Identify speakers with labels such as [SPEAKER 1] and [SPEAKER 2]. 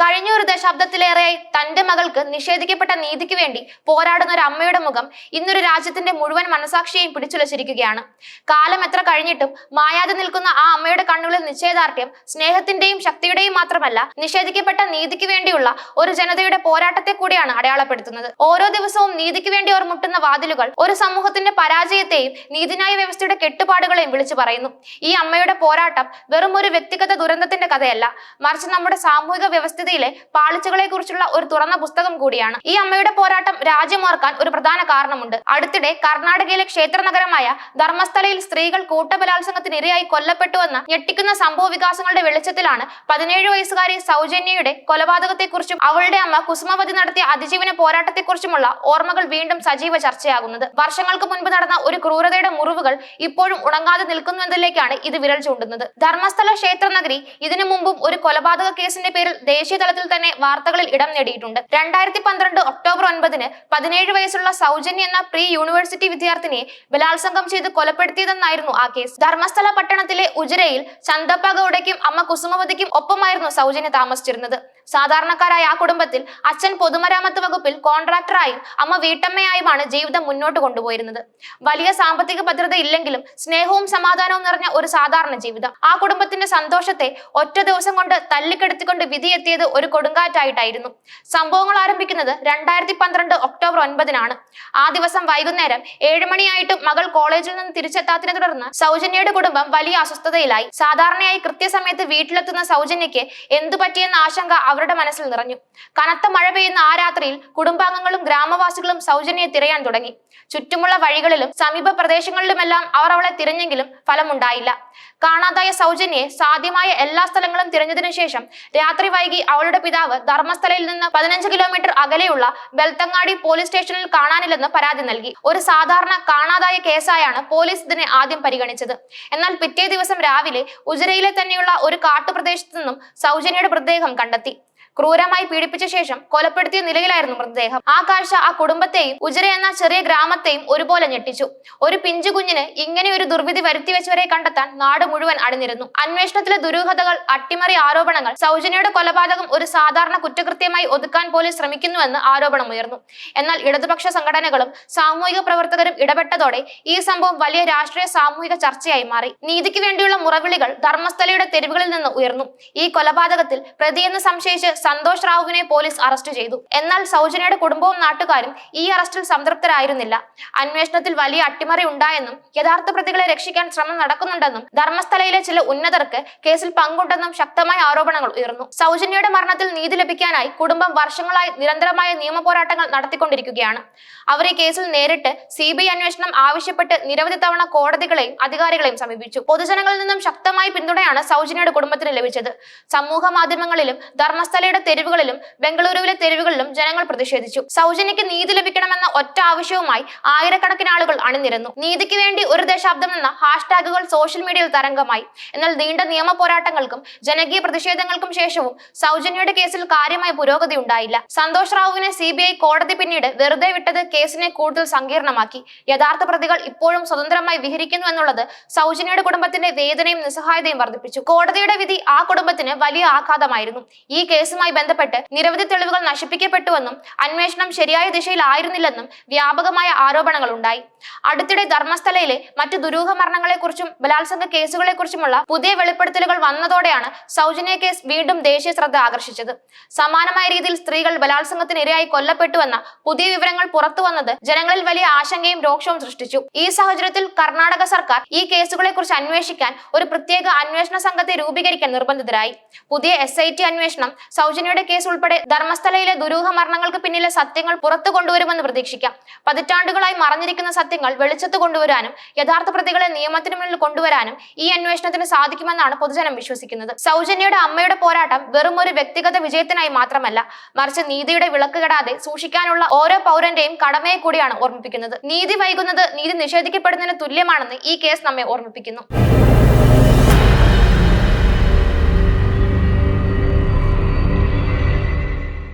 [SPEAKER 1] കഴിഞ്ഞ ഒരു ദശാബ്ദത്തിലേറെയായി തന്റെ മകൾക്ക് നിഷേധിക്കപ്പെട്ട നീതിക്ക് വേണ്ടി പോരാടുന്ന ഒരു അമ്മയുടെ മുഖം ഇന്നൊരു രാജ്യത്തിന്റെ മുഴുവൻ മനസാക്ഷിയെയും പിടിച്ചുലച്ചിരിക്കുകയാണ്. കാലം എത്ര കഴിഞ്ഞിട്ടും മായാതെ നിൽക്കുന്ന ആ അമ്മയുടെ കണ്ണുകളിൽ നിശ്ചയദാർഢ്യം സ്നേഹത്തിന്റെയും ശക്തിയുടെയും മാത്രമല്ല നിഷേധിക്കപ്പെട്ട നീതിക്ക് വേണ്ടിയുള്ള ഒരു ജനതയുടെ പോരാട്ടത്തെ കൂടിയാണ് അടയാളപ്പെടുത്തുന്നത്. ഓരോ ദിവസവും നീതിക്ക് വേണ്ടി അവർ മുട്ടുന്ന വാതിലുകൾ ഒരു സമൂഹത്തിന്റെ പരാജയത്തെയും നീതിന്യായ വ്യവസ്ഥയുടെ കെട്ടുപാടുകളെയും വിളിച്ചു പറയുന്നു. ഈ അമ്മയുടെ പോരാട്ടം വെറും ഒരു വ്യക്തിഗത ദുരന്തത്തിന്റെ കഥയല്ല. മറിച്ച് നമ്മുടെ സാമൂഹിക വ്യവസ്ഥിതിയിലെ പാളിച്ചകളെ കുറിച്ചുള്ള ഒരു തുറന്ന പുസ്തകം കൂടിയാണ്. ഈ അമ്മയുടെ പോരാട്ടം രാജ്യമോർക്കാൻ ഒരു പ്രധാന കാരണമുണ്ട്. അടുത്തിടെ കർണാടകയിലെ ക്ഷേത്ര നഗരമായ ധർമ്മസ്ഥലയിൽ സ്ത്രീകൾ കൂട്ടബലാത്സംഗത്തിനിരയായി കൊല്ലപ്പെട്ടുവെന്ന ഞെട്ടിക്കുന്ന സംഭവ വികാസങ്ങളുടെ വെളിച്ചത്തിലാണ് പതിനേഴ് വയസ്സുകാരി സൗജന്യയുടെ കൊലപാതകത്തെക്കുറിച്ചും അവളുടെ അമ്മ കുസുമവതി നടത്തിയ അതിജീവന പോരാട്ടത്തെക്കുറിച്ചുമുള്ള ഓർമ്മകൾ വീണ്ടും സജീവ ചർച്ചയാകുന്നത്. വർഷങ്ങൾക്ക് മുൻപ് നടന്ന ഒരു ക്രൂരതയുടെ മുറിവുകൾ ഇപ്പോഴും ഉണങ്ങാതെ നിൽക്കുന്നുവെന്നതിലേക്കാണ് ഇത് വിരൽ ചൂണ്ടുന്നത്. ധർമ്മസ്ഥല ക്ഷേത്ര നഗരി ഇതിനു മുമ്പും ഒരു കൊലപാതക കേസിന്റെ പേരിൽ ദേശീയ തലത്തിൽ തന്നെ വാർത്തകളിൽ ഇടം നേടിയിട്ടുണ്ട്. രണ്ടായിരത്തി പന്ത്രണ്ട് ഒക്ടോബർ ഒൻപതിന് പതിനേഴ് വയസ്സുള്ള സൗജന്യ എന്ന പ്രീ യൂണിവേഴ്സിറ്റി വിദ്യാർത്ഥിനിയെ ബലാത്സംഗം ചെയ്ത് കൊലപ്പെടുത്തിയതെന്നായിരുന്നു ആ കേസ്. ധർമ്മസ്ഥല പട്ടണത്തിലെ ഉജരയിൽ ചന്തപ്പ ഗൌഡയ്ക്കും അമ്മ കുസുമവതിക്കും ഒപ്പമായിരുന്നു സൗജന്യ താമസിച്ചിരുന്നത്. സാധാരണക്കാരായ ആ കുടുംബത്തിൽ അച്ഛൻ പൊതുമരാമത്ത് വകുപ്പിൽ കോൺട്രാക്ടറായും അമ്മ വീട്ടമ്മയായുമാണ് ജീവിതം മുന്നോട്ട് കൊണ്ടുപോയിരുന്നത്. വലിയ സാമ്പത്തിക ഭദ്രത ഇല്ലെങ്കിലും സ്നേഹവും സമാധാനവും നിറഞ്ഞ ഒരു സാധാരണ ജീവിതം. ആ കുടുംബത്തിന്റെ സന്തോഷത്തെ ഒറ്റ ദിവസം കൊണ്ട് തല്ലിക്കെടുത്തിക്കൊണ്ട് വിധിയെത്തിയത് ഒരു കൊടുങ്കാറ്റായിട്ടായിരുന്നു. സംഭവങ്ങൾ ആരംഭിക്കുന്നത് രണ്ടായിരത്തി പന്ത്രണ്ട് ഒക്ടോബർ ഒൻപതിനാണ്. ആ ദിവസം വൈകുന്നേരം ഏഴുമണിയായിട്ടും മകൾ കോളേജിൽ നിന്ന് തിരിച്ചെത്താത്തതിനെ തുടർന്ന് സൗജന്യയുടെ കുടുംബം വലിയ അസ്വസ്ഥതയിലായി. സാധാരണയായി കൃത്യസമയത്ത് വീട്ടിലെത്തുന്ന സൗജന്യയ്ക്ക് എന്തു പറ്റിയെന്ന ആശങ്ക അവരുടെ മനസ്സിൽ നിറഞ്ഞു. കനത്ത മഴ പെയ്യുന്ന ആ രാത്രിയിൽ കുടുംബാംഗങ്ങളും ഗ്രാമവാസികളും സൗജന്യെ തിരയാൻ തുടങ്ങി. ചുറ്റുമുള്ള വഴികളിലും സമീപ പ്രദേശങ്ങളിലുമെല്ലാം അവർ അവളെ തിരഞ്ഞെങ്കിലും ഫലമുണ്ടായില്ല. കാണാതായ സൗജന്യെ സാധ്യമായ എല്ലാ സ്ഥലങ്ങളും തിരഞ്ഞതിനു ശേഷം രാത്രി വൈകി അവളുടെ പിതാവ് ധർമ്മസ്ഥലയിൽ നിന്ന് പതിനഞ്ച് കിലോമീറ്റർ അകലെയുള്ള ബെൽത്തങ്ങാടി പോലീസ് സ്റ്റേഷനിൽ കാണാനില്ലെന്ന് പരാതി നൽകി. ഒരു സാധാരണ കാണാതായ കേസായാണ് പോലീസ് ഇതിനെ ആദ്യം പരിഗണിച്ചത്. എന്നാൽ പിറ്റേ ദിവസം രാവിലെ ഉജരയിലെ തന്നെയുള്ള ഒരു കാട്ടുപ്രദേശത്തു നിന്നും സൗജന്യയുടെ മൃതദേഹം കണ്ടെത്തി. ക്രൂരമായി പീഡിപ്പിച്ച ശേഷം കൊലപ്പെടുത്തിയ നിലയിലായിരുന്നു മൃതദേഹം. ആ കാഴ്ച ആ കുടുംബത്തെയും ഉജര എന്ന ചെറിയ ഗ്രാമത്തെയും ഒരുപോലെ ഞെട്ടിച്ചു. ഒരു പിഞ്ചു കുഞ്ഞിന് ഇങ്ങനെ ഒരു ദുർവിധി വരുത്തിവെച്ചവരെ കണ്ടെത്താൻ നാട് മുഴുവൻ അണിനിരുന്നു. അന്വേഷണത്തിലെ ദുരൂഹതകൾ അട്ടിമറി ആരോപണങ്ങൾ സൗജന്യയുടെ കൊലപാതകം ഒരു സാധാരണ കുറ്റകൃത്യമായി ഒതുക്കാൻ പോലും ശ്രമിക്കുന്നുവെന്ന് ആരോപണമുയർന്നു. എന്നാൽ ഇടതുപക്ഷ സംഘടനകളും സാമൂഹിക പ്രവർത്തകരും ഇടപെട്ടതോടെ ഈ സംഭവം വലിയ രാഷ്ട്രീയ സാമൂഹിക ചർച്ചയായി മാറി. നീതിക്ക് വേണ്ടിയുള്ള മുറവിളികൾ ധർമ്മസ്ഥലയുടെ തെരുവുകളിൽ നിന്ന് ഉയർന്നു. ഈ കൊലപാതകത്തിൽ പ്രതിയെന്ന് സംശയിച്ച് സന്തോഷ് റാവുവിനെ പോലീസ് അറസ്റ്റ് ചെയ്തു. എന്നാൽ സൗജന്യയുടെ കുടുംബവും നാട്ടുകാരും ഈ അറസ്റ്റിൽ സംതൃപ്തരായിരുന്നില്ല. അന്വേഷണത്തിൽ വലിയ അട്ടിമറി ഉണ്ടായെന്നും യഥാർത്ഥ പ്രതികളെ രക്ഷിക്കാൻ ശ്രമം നടക്കുന്നുണ്ടെന്നും ധർമ്മസ്ഥലയിലെ ചില ഉന്നതർക്ക് കേസിൽ പങ്കുണ്ടെന്നും ശക്തമായ ആരോപണങ്ങൾ ഉയർന്നു. സൗജന്യയുടെ മരണത്തിൽ നീതി ലഭിക്കാനായി കുടുംബം വർഷങ്ങളായി നിരന്തരമായ നിയമ പോരാട്ടങ്ങൾ നടത്തിക്കൊണ്ടിരിക്കുകയാണ്. അവർ ഈ കേസിൽ നേരിട്ട് സി ബി അന്വേഷണം ആവശ്യപ്പെട്ട് നിരവധി തവണ കോടതികളെയും അധികാരികളെയും സമീപിച്ചു. പൊതുജനങ്ങളിൽ നിന്നും ശക്തമായ പിന്തുണയാണ് സൗജന്യയുടെ കുടുംബത്തിന് ലഭിച്ചത്. സമൂഹ മാധ്യമങ്ങളിലും ധർമ്മസ്ഥലയുടെ തെരുവുകളിലും ബംഗളൂരുവിലെ തെരുവുകളിലും ജനങ്ങൾ പ്രതിഷേധിച്ചു. സൗജന്യക്ക് നീതി ലഭിക്കണമെന്ന ഒറ്റ ആവശ്യവുമായി ആയിരക്കണക്കിന് ആളുകൾ അണിനിരന്നു. നീതിക്ക് വേണ്ടി ഒരു ദശാബ്ദം എന്ന ഹാഷ്ടാഗുകൾ സോഷ്യൽ മീഡിയയിൽ തരംഗമായി. എന്നാൽ നീണ്ട നിയമ പോരാട്ടങ്ങൾക്കും ജനകീയ പ്രതിഷേധങ്ങൾക്കും ശേഷവും സൗജന്യയുടെ കേസിൽ കാര്യമായ പുരോഗതി ഉണ്ടായില്ല. സന്തോഷ് റാവുവിനെ സി കോടതി പിന്നീട് വെറുതെ വിട്ടത് കേസിനെ കൂടുതൽ സങ്കീർണമാക്കി. യഥാർത്ഥ പ്രതികൾ ഇപ്പോഴും സ്വതന്ത്രമായി വിഹരിക്കുന്നു എന്നുള്ളത് സൗജന്യയുടെ കുടുംബത്തിന്റെ വേദനയും നിസ്സഹായതയും വർദ്ധിപ്പിച്ചു. കോടതിയുടെ വിധി ആ കുടുംബത്തിന് വലിയ ആഘാതമായിരുന്നു. ഈ കേസുമായി ബന്ധപ്പെട്ട് നിരവധി തെളിവുകൾ നശിപ്പിക്കപ്പെട്ടുവെന്നും അന്വേഷണം ശരിയായ ദിശയിലായിരുന്നില്ലെന്നും വ്യാപകമായ ആരോപണങ്ങൾ ഉണ്ടായി അടുത്തിടെ ധർമ്മസ്ഥലയിലെ മറ്റു ദുരൂഹ മരണങ്ങളെക്കുറിച്ചും ബലാത്സംഗ കേസുകളെക്കുറിച്ചുമുള്ള പുതിയ വെളിപ്പെടുത്തലുകൾ വന്നതോടെയാണ് സൗജന്യ കേസ് വീണ്ടും ദേശീയ ശ്രദ്ധ ആകർഷിച്ചത്. സമാനമായ രീതിയിൽ സ്ത്രീകൾ ബലാത്സംഗത്തിന് ഇരയായി കൊല്ലപ്പെട്ടുവെന്ന പുതിയ വിവരങ്ങൾ പുറത്തു വന്നത് ജനങ്ങളിൽ വലിയ ആശങ്കയും രോക്ഷവും സൃഷ്ടിച്ചു. ഈ സാഹചര്യത്തിൽ കർണാടക സർക്കാർ ഈ കേസുകളെക്കുറിച്ച് അന്വേഷിക്കാൻ ഒരു പ്രത്യേക അന്വേഷണ സംഘത്തെ രൂപീകരിക്കാൻ നിർബന്ധിതരായി. പുതിയ എസ് ഐ ടി അന്വേഷണം സൗജന്യയുടെ കേസ് ഉൾപ്പെടെ ധർമ്മസ്ഥലയിലെ ദുരൂഹ മരണങ്ങൾക്ക് പിന്നിലെ സത്യങ്ങൾ പുറത്തു കൊണ്ടുവരുമെന്ന് പ്രതീക്ഷിക്കാം. പതിറ്റാണ്ടുകളായി മറഞ്ഞിരിക്കുന്ന സത്യങ്ങൾ വെളിച്ചത്ത് കൊണ്ടുവരാനും യഥാർത്ഥ പ്രതികളെ നിയമത്തിന് മുന്നിൽ കൊണ്ടുവരാനും ഈ അന്വേഷണത്തിന് സാധിക്കുമെന്നാണ് പൊതുജനം വിശ്വസിക്കുന്നത്. സൗജന്യയുടെ അമ്മയുടെ പോരാട്ടം വെറും ഒരു വ്യക്തിഗത വിജയത്തിനായി മാത്രമല്ല മറിച്ച് നീതിയുടെ വിളക്ക് കെടാതെ സൂക്ഷിക്കാനുള്ള ഓരോ പൗരന്റെയും കടമയെ കൂടിയാണ് ഓർമ്മിപ്പിക്കുന്നത്. നീതി വൈകുന്നത് നീതി നിഷേധിക്കപ്പെടുന്നതിന് തുല്യമാണെന്ന് ഈ കേസ് നമ്മെ ഓർമ്മിപ്പിക്കുന്നു.